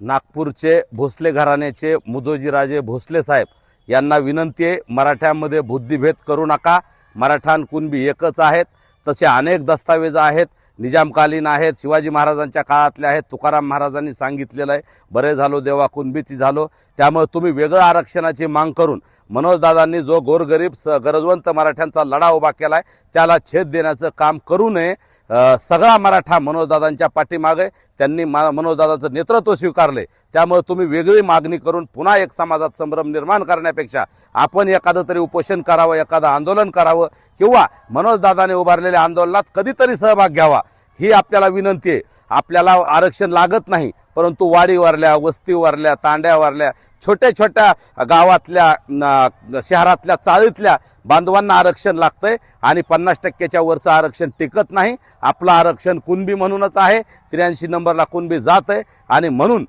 नागपूरचे भोसले घराण्याचे मुदोजीराजे भोसले साहेब यांना विनंती आहे मराठ्यामध्ये बुद्धिभेद करू नका. मराठान कुणबी एकच आहेत. तसे अनेक दस्तावेज आहेत. निजामकालीन आहेत. शिवाजी महाराजांच्या काळातले आहेत. तुकाराम महाराजांनी सांगितलेलं आहे. बरे झालो देवा कुणबीची झालो. त्यामुळे तुम्ही वेगळं आरक्षणाची मांग करून मनोजदादांनी जो गोरगरीब स गरजवंत मराठ्यांचा लढा उभा केला आहे त्याला छेद देण्याचं काम करू नये. सगळा मराठा मनोजदादांच्या पाठीमागे त्यांनी मा मनोजदादाचं नेतृत्व स्वीकारले. त्यामुळे तुम्ही वेगळी मागणी करून पुन्हा एक समाजात संभ्रम निर्माण करण्यापेक्षा आपण एखादं तरी उपोषण करावं एखादं आंदोलन करावं किंवा मनोजदादाने उभारलेल्या आंदोलनात कधीतरी सहभाग घ्यावा. ही आपल्याला विनंती आहे. आपल्याला आरक्षण लागत नाही परंतु वाडीवरल्या वस्तीवरल्या तांड्यावरल्या छोट्या छोट्या गावातल्या शहरातल्या चाळीतल्या बांधवांना आरक्षण लागतंय आणि पन्नास टक्क्याच्या वरचं आरक्षण टिकत नाही. आपलं आरक्षण कुणबी म्हणूनच आहे. त्र्याऐंशी नंबरला कुणबी जात आहे आणि म्हणून